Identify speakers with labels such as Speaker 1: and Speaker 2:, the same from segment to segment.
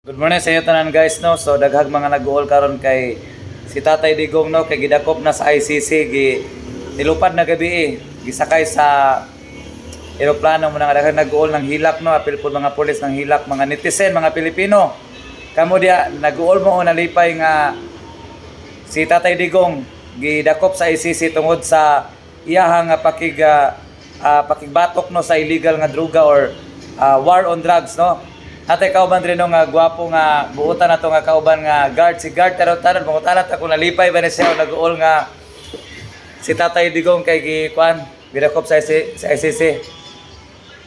Speaker 1: Good morning sa iyo tanan guys no. So daghag mga nag-uol karon kay si Tatay Digong no kay gidakop na sa ICC gi nilupad na gabi eh. Gisakay sa eroplano mo nang daghag nag-uol ng hilak no apil pud mga pulis ng hilak mga netizen mga Pilipino. Kamo dia nag-uol mo nalipay nga si Tatay Digong gidakop sa ICC tungod sa iyahang nga pakig ah, pakigbatok no sa illegal nga droga or ah, war on drugs no. Atay kauban rin nga gwapo nga buutan na nga kauban nga guard si guard tarot tarot mga talat ako nalipay ba na siya nag-uol nga si Tatay Digong kay gikuan gidakop sa IC sa ICC.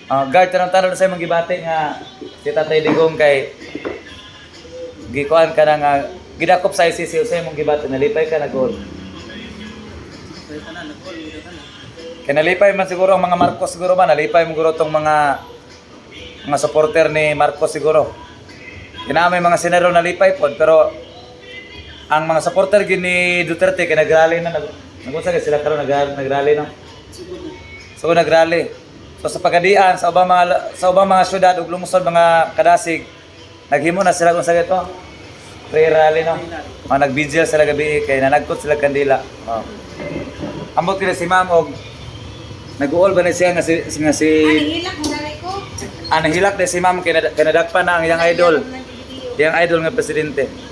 Speaker 1: Ah, guard tarot tarot sa imong gibati nga si Tatay Digong kay gikuan ka na nga gidakop sa ICC sa imong gibati nalipay ka nag-uol. Kaya nalipay man siguro ang mga Marcos siguro ba nalipay mo siguro tong mga mga supporter ni Marcos siguro. Kinamay mga senador nalipay pod pero ang mga supporter ni Duterte kay nagrally na nag nagunsa ka sila karon nag nagrally no. So nagrally. So sa pagadian sa ubang mga sa ubang mga syudad ug lungsod mga kadasig naghimo na sila kung sa ito. Prayer rally no. Oh, nagbigil sila gabi kay nanagkot sila kandila. Oh. Ambot kila si Ma'am og nag-uol ba na siya nga si nga si
Speaker 2: Hilak mo dali ko.
Speaker 1: Anang hilak na si ma'am kay kanadakpan na ang iyang idol. Iyang idol nga presidente.